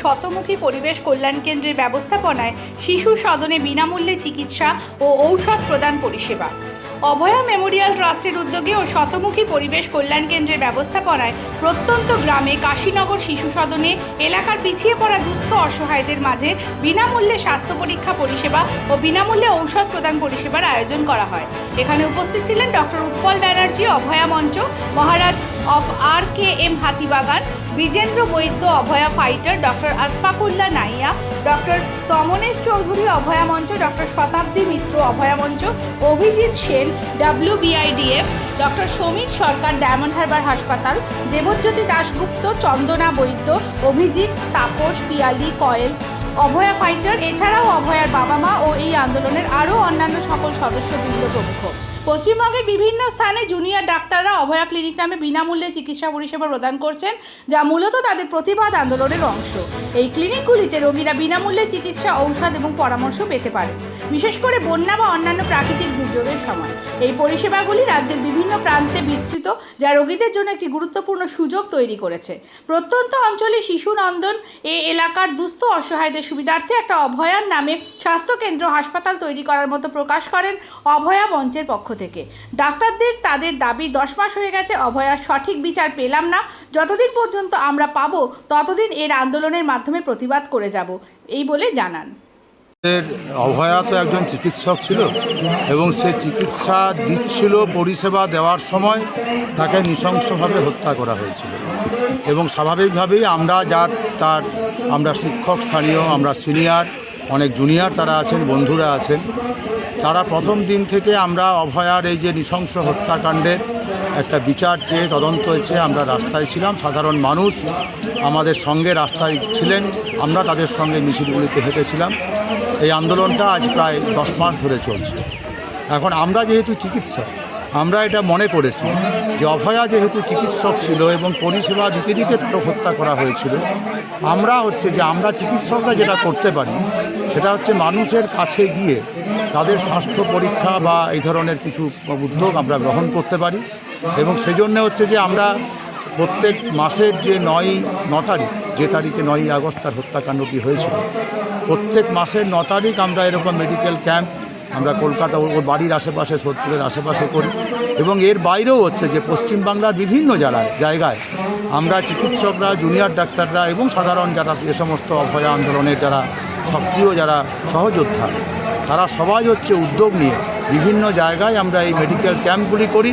শতমুখী পরিবেশ কল্যাণ কেন্দ্রের ব্যবস্থাপনায় শিশু সদনে বিনামূল্যে চিকিৎসা ও ঔষধ প্রদান পরিষেবা। অভয়া মেমোরিয়াল ট্রাস্টের উদ্যোগে ও শতমুখী পরিবেশ কল্যাণ কেন্দ্রের ব্যবস্থাপনায় প্রত্যন্ত গ্রামে কাশীনগর শিশু সদনে এলাকার পিছিয়ে পড়া দুস্থ অসহায়দের মাঝে বিনামূল্যে স্বাস্থ্য পরীক্ষা পরিষেবা ও বিনামূল্যে ঔষধ প্রদান পরিষেবার আয়োজন করা হয়। এখানে উপস্থিত ছিলেন doctor Utpal Banerjee, Abhaya Mancha, Maharaj of R K M Hatibagan, Bijendra Baidya, Abhaya fighter, doctor Asfakullah Naiya, doctor Tamonesh Chowdhury, Abhaya Mancha, doctor Shatabdi Mitra, Abhaya Mancha, Abhijit Sen WBIDF doctor Samir Sarkar Diamond Harbour হাসপাতাল Debjyoti Dasgupta Chandana Baidya Abhijit Tapas Piyali Koyel Abhaya fighter এছাড়াও অভয়ার বাবা মা ও এই আন্দোলনের আরও অন্যান্য সকল সদস্যবৃন্দ প্রমুখ। পশ্চিমবঙ্গের বিভিন্ন স্থানে জুনিয়র ডাক্তাররা অভয়া ক্লিনিক নামে বিনামূল্যে চিকিৎসা পরিষেবা প্রদান করছেন, যা মূলত তাদের প্রতিবাদ আন্দোলনের অংশ। এই ক্লিনিকগুলিতে রোগীরা বিনামূল্যে চিকিৎসা, ঔষধ এবং পরামর্শ পেতে পারে। বিশেষ করে বন্যা বা অন্যান্য প্রাকৃতিক দুর্যোগের সময়। এই পরিষেবাগুলি রাজ্যের বিভিন্ন প্রান্তে বিস্তৃত, যা রোগীদের জন্য একটি গুরুত্বপূর্ণ সুযোগ তৈরি করেছে। প্রত্যন্ত অঞ্চলে শিশু নন্দন এ এলাকার দুস্থ অসহায়দের সুবিধার্থে একটা অভয়ার নামে স্বাস্থ্যকেন্দ্র হাসপাতাল তৈরি করার মতো প্রকাশ করেন অভয়া মঞ্চের পক্ষ থেকে। ডাক্তারদের তাদের দাবি, দশ মাস হয়ে গেছে, অভয়ার সঠিক বিচার পেলাম না। যতদিন পর্যন্ত আমরা পাবো, ততদিন এর আন্দোলনের মাধ্যমে প্রতিবাদ করে যাব, এই বলে জানান। অভয়া তো একজন চিকিৎসক ছিল এবং সে চিকিৎসা দিচ্ছিল, পরিষেবা দেওয়ার সময় তাকে নৃশংসভাবে হত্যা করা হয়েছিল। এবং স্বাভাবিকভাবেই আমরা যার, তার, আমরা শিক্ষক, স্থানীয়, আমরা সিনিয়র অনেক জুনিয়র তারা আছেন, বন্ধুরা আছেন। তারা প্রথম দিন থেকে আমরা অভয়ার এই যে নৃশংস হত্যাকাণ্ডের একটা বিচার চেয়ে, তদন্ত হয়েছে আমরা রাস্তায় ছিলাম। সাধারণ মানুষ আমাদের সঙ্গে রাস্তায় ছিলেন। আমরা তাদের সঙ্গে মিছিলগুলিতে হেঁটেছিলাম। এই আন্দোলনটা আজ প্রায় দশ মাস ধরে চলছে। এখন আমরা যেহেতু চিকিৎসক আমরা এটা মনে করেছি যে অভয়া যেহেতু চিকিৎসক ছিল এবং পরিষেবা দিতে দিতে তারও হত্যা করা হয়েছিল, আমরা হচ্ছে যে আমরা চিকিৎসকরা যেটা করতে পারি, সেটা হচ্ছে মানুষের কাছে গিয়ে তাদের স্বাস্থ্য পরীক্ষা বা এই ধরনের কিছু উদ্যোগ আমরা গ্রহণ করতে পারি এবং সেই জন্য হচ্ছে যে আমরা প্রত্যেক মাসের যে নয়, ন তারিখ, যে তারিখে নয়ই আগস্ট তার হত্যাকাণ্ডটি হয়েছিল, প্রত্যেক মাসের ন তারিখ আমরা এরকম মেডিকেল ক্যাম্প আমরা কলকাতা ওর বাড়ির আশেপাশে, সোদপুরের আশেপাশে করি। এবং এর বাইরেও হচ্ছে যে পশ্চিমবাংলার বিভিন্ন জেলায় জায়গায় আমরা চিকিৎসকরা, জুনিয়র ডাক্তাররা এবং সাধারণ যারা এ সমস্ত অভয়া আন্দোলনের যারা সক্রিয়, যারা সহযোদ্ধা, তারা সবাই হচ্ছে উদ্যোগ নিয়ে বিভিন্ন জায়গায় আমরা এই মেডিকেল ক্যাম্পগুলি করি।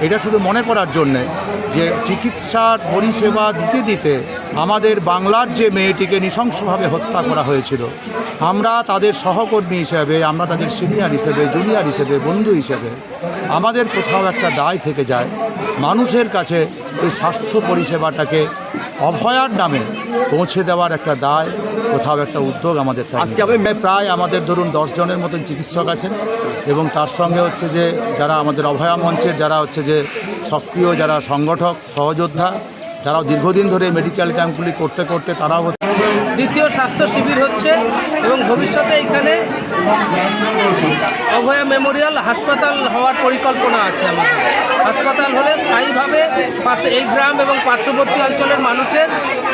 এটা শুধু মনে করার জন্যে যে চিকিৎসার পরিষেবা দিতে দিতে আমাদের বাংলার যে মেয়েটিকে নৃশংসভাবে হত্যা করা হয়েছিল আমরা তাদের সহকর্মী হিসেবে আমরা তাদের সিনিয়র হিসেবে জুনিয়র হিসেবে বন্ধু হিসেবে আমাদের কোথাও একটা দায় থেকে যায়। মানুষের কাছে এই স্বাস্থ্য পরিষেবাটাকে অভয়ার নামে পৌঁছে দেওয়ার একটা দায় কোথাও একটা উদ্যোগ আমাদের থাকে। প্রায় আমাদের ধরুন দশ জনের মতন চিকিৎসক আছেন এবং তার সঙ্গে হচ্ছে যে যারা আমাদের অভয়া মঞ্চের যারা হচ্ছে যে সক্রিয় যারা সংগঠক সহযোদ্ধা যারাও দীর্ঘদিন ধরে মেডিকেল ক্যাম্পগুলি করতে করতে তারাও দ্বিতীয় স্বাস্থ্য শিবির হচ্ছে এবং ভবিষ্যতে এখানে অভয়া মেমোরিয়াল হাসপাতাল হওয়ার পরিকল্পনা আছে আমাদের। হাসপাতাল হলে স্থায়ীভাবে পাশে এই গ্রাম এবং পার্শ্ববর্তী অঞ্চলের মানুষের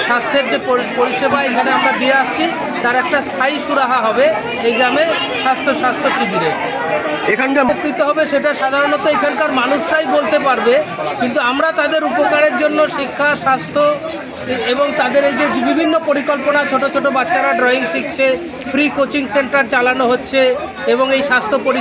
স্বাস্থ্যের যে পরিষেবা এখানে আমরা দিয়ে আসছি তার একটা স্থায়ী সুরাহা হবে এই গ্রামে স্বাস্থ্য স্বাস্থ্য শিবিরে। এখানকার উপকৃত হবে সেটা সাধারণত এখানকার মানুষরাই বলতে পারবে কিন্তু আমরা তাদের উপকারের জন্য শিক্ষা স্বাস্থ্য এবং তাদের এই যে বিভিন্ন পরিকল্পনা, ছোট ছোট বাচ্চারা ড্রয়িং শিখছে ফ্রি কোচিং সেন্টার চালানো হচ্ছে এবং এই স্বাস্থ্য পরি